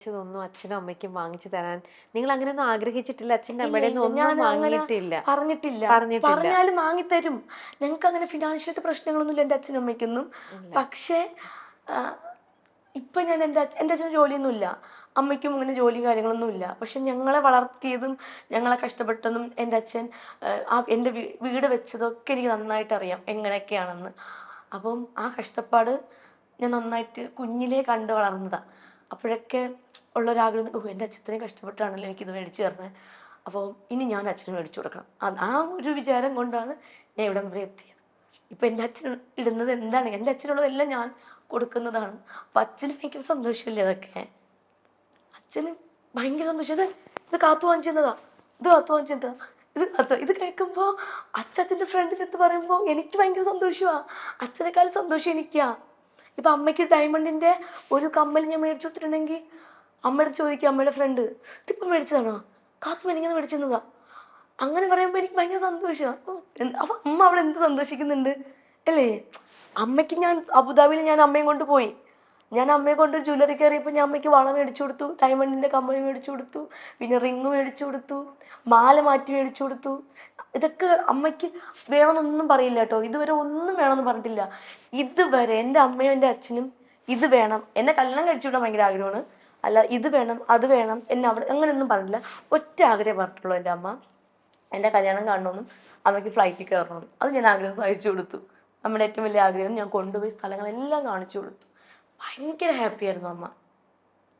ഇതൊന്നും അച്ഛനും അമ്മയ്ക്കും വാങ്ങിച്ചു തരാൻ നിങ്ങൾ അങ്ങനെ ഒന്നും ആഗ്രഹിച്ചിട്ടില്ല. അച്ഛന്റെ അമ്മയുടെ ഒന്നും വാങ്ങിയിട്ടില്ല. പറഞ്ഞിട്ടില്ല. പറഞ്ഞാലും വാങ്ങിത്തരും. ഞങ്ങൾക്ക് അങ്ങനെ ഫിനാൻഷ്യൽ പ്രശ്നങ്ങളൊന്നുമില്ല എന്റെ അച്ഛനും അമ്മയ്ക്കൊന്നും. പക്ഷേ ഇപ്പൊ ഞാൻ എന്റെ എന്റെ എന്റെ അച്ഛന് ജോലിയൊന്നുമില്ല. അമ്മയ്ക്കും അങ്ങനെ ജോലിയും കാര്യങ്ങളൊന്നും ഇല്ല പക്ഷെ ഞങ്ങളെ വളർത്തിയതും ഞങ്ങളെ കഷ്ടപ്പെട്ടതും എന്റെ അച്ഛൻ ആ, ആ എന്റെ വീട് വെച്ചതൊക്കെ എനിക്ക് നന്നായിട്ട് അറിയാം എങ്ങനെയൊക്കെയാണെന്ന്. അപ്പം ആ കഷ്ടപ്പാട് ഞാൻ നന്നായിട്ട് കുഞ്ഞിലേ കണ്ടു വളർന്നതാ. അപ്പോഴൊക്കെ ഉള്ളൊരാഗ്രഹം ഓ എന്റെ അച്ഛത്രയും കഷ്ടപ്പെട്ടാണല്ലോ എനിക്കിത് മേടിച്ചു തരണേ. അപ്പോൾ ഇനി ഞാൻ അച്ഛന് മേടിച്ചു കൊടുക്കണം. അത് ആ ഒരു വിചാരം കൊണ്ടാണ് ഞാൻ ഇവിടം വരെ എത്തിയത്. ഇപ്പം എന്റെ അച്ഛൻ ഇടുന്നത് എന്താണ്? എന്റെ അച്ഛനുള്ളതെല്ലാം ഞാൻ കൊടുക്കുന്നതാണ്. അപ്പം അച്ഛന് ഭയങ്കര സന്തോഷമില്ലേ അതൊക്കെ? അച്ഛന് ഭയങ്കര സന്തോഷം. ഇത് ഇത് കാത്തു വാങ്ങിച്ചതാ ഇത് കാത്തു വാങ്ങിച്ചതാ ഇത് കാത്തു ഇത് കേൾക്കുമ്പോൾ അച്ഛന്റെ ഫ്രണ്ടിന്റെ അടുത്ത് പറയുമ്പോൾ എനിക്ക് ഭയങ്കര സന്തോഷമാണ് അച്ഛനേക്കാൾ സന്തോഷം എനിക്കാ. ഇപ്പം അമ്മയ്ക്ക് ഡയമണ്ടിന്റെ ഒരു കമ്മൽ ഞാൻ മേടിച്ചു കൊടുത്തിട്ടുണ്ടെങ്കിൽ അമ്മയുടെ ചോദിക്കും അമ്മയുടെ ഫ്രണ്ട് ഇതിപ്പം മേടിച്ചതാണോ? കാത്തു എനിക്കത് മേടിച്ചതാ അങ്ങനെ പറയുമ്പോൾ എനിക്ക് ഭയങ്കര സന്തോഷമാണ് അപ്പം അമ്മ അവിടെ എന്ത് സന്തോഷിക്കുന്നുണ്ട്? അല്ലേ? അമ്മയ്ക്ക് ഞാൻ അബുദാബിയിൽ ഞാൻ അമ്മയും കൊണ്ട് പോയി. ഞാൻ അമ്മയെ കൊണ്ട് ജ്വല്ലറി കയറിയപ്പോൾ ഞാൻ അമ്മയ്ക്ക് വള മേടിച്ചു കൊടുത്തു ഡയമണ്ടിന്റെ കമ്മൽ മേടിച്ചു കൊടുത്തു പിന്നെ റിങ് മേടിച്ചു കൊടുത്തു മാല മാറ്റി മേടിച്ചു കൊടുത്തു. ഇതൊക്കെ അമ്മയ്ക്ക് വേണമെന്നൊന്നും പറയില്ല കേട്ടോ. ഇതുവരെ ഒന്നും വേണമെന്ന് പറഞ്ഞിട്ടില്ല. ഇതുവരെ എന്റെ അമ്മയും എന്റെ അച്ഛനും ഇത് വേണം. എന്നെ കല്യാണം കഴിച്ചു വിടാൻ ഭയങ്കര ആഗ്രഹമാണ്. അല്ല ഇത് വേണം അത് വേണം എന്നെ അവിടെ അങ്ങനെയൊന്നും പറഞ്ഞില്ല ഒറ്റ ആഗ്രഹം പറഞ്ഞിട്ടുള്ളൂ എന്റെ അമ്മ. എന്റെ കല്യാണം കാണണമെന്നും അമ്മയ്ക്ക് ഫ്ലൈറ്റിൽ കയറണമെന്നും. അത് ഞാൻ ആഗ്രഹം സഹിച്ചു കൊടുത്തു. നമ്മുടെ ഏറ്റവും വലിയ ആഗ്രഹം ഞാൻ കൊണ്ടുപോയി സ്ഥലങ്ങളെല്ലാം കാണിച്ചു കൊടുത്തു. ഭയങ്കര ഹാപ്പി ആയിരുന്നു അമ്മ.